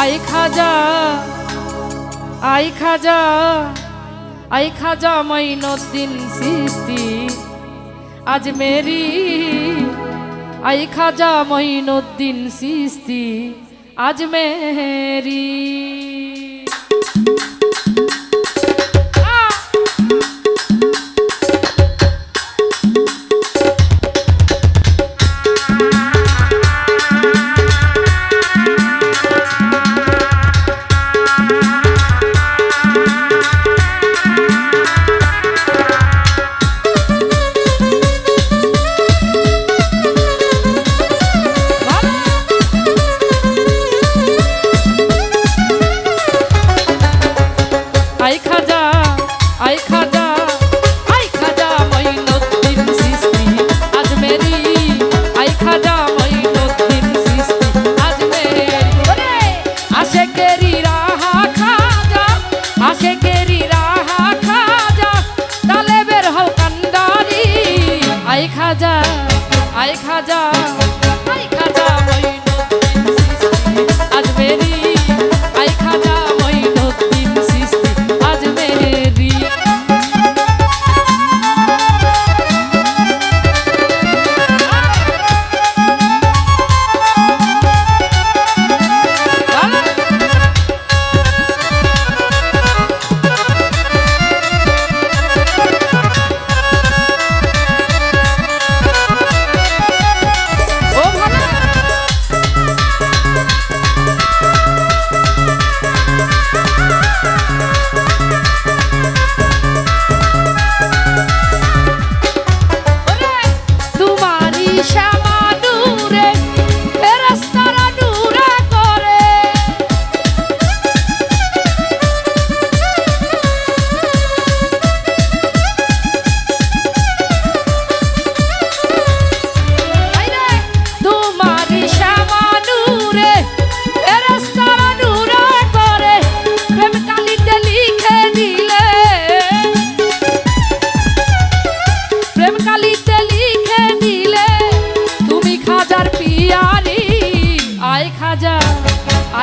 I Khwaja আই খাজা আই Khwaja Moinuddin Chishti Ajmeri, আই খাজা মাইনুদ্দিন সিস্তি আজ মেরি। আই খাজা আই খাজা মঈনুদ্দিন সিস্তি আজমেরি আই খাজা মঈনুদ্দিন সিস্তি আজমেরি ওরে! আশেকেরি রাহা খাজা, আশেকেরি রাহা খাজা, তালে বের হও কান্ডারি। আই খাজা আই খাজা আই খাজা মঈনুদ্দিন সিস্তি আজমেরি আই খাজা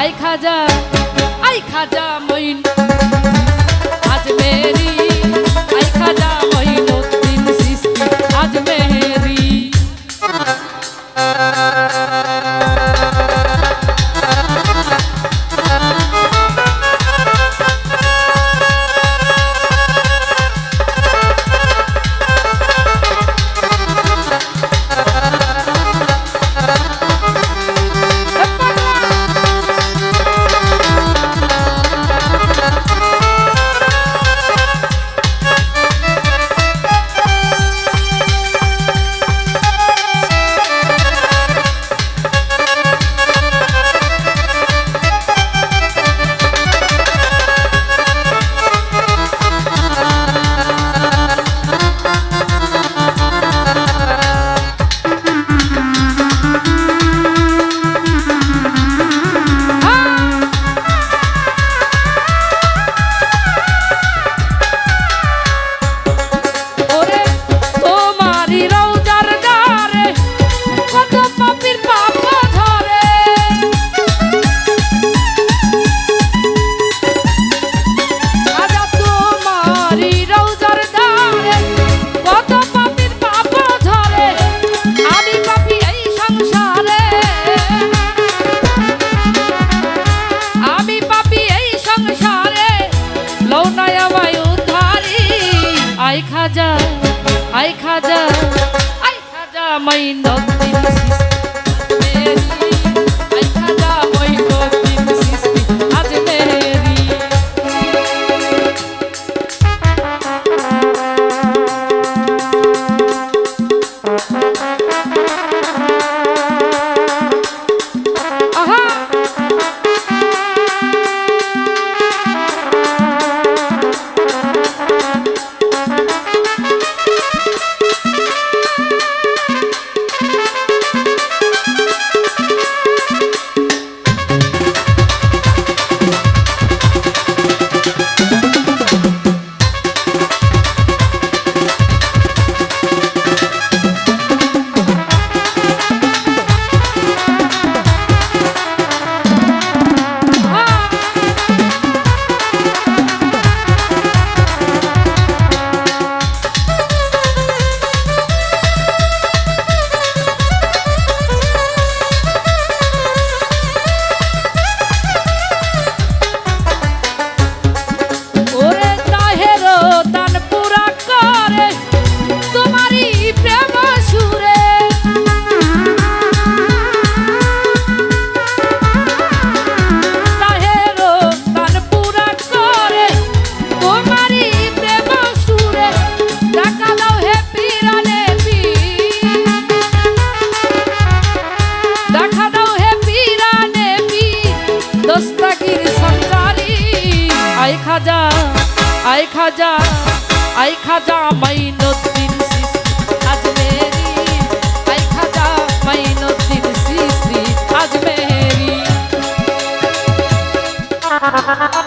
আই খাজা আই খাজা খাজা আই খাজা আই খাজা মাই সিস্তি দস্তাগির সরকারি আই খাজা আই Khwaja I Khwaja Moinuddin Ha ha ha ha!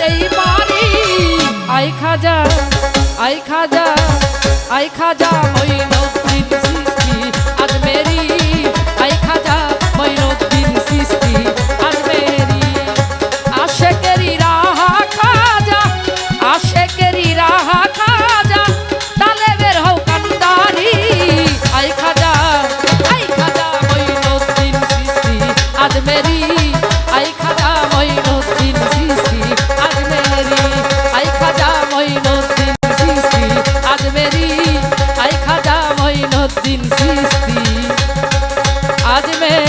দেই পারি আই খাজা আই খাজা আই খাজা, মইনুদ্দিন সৃষ্টি আজ মেরি, আই খাজা, মইনুদ্দিন সৃষ্টি आज में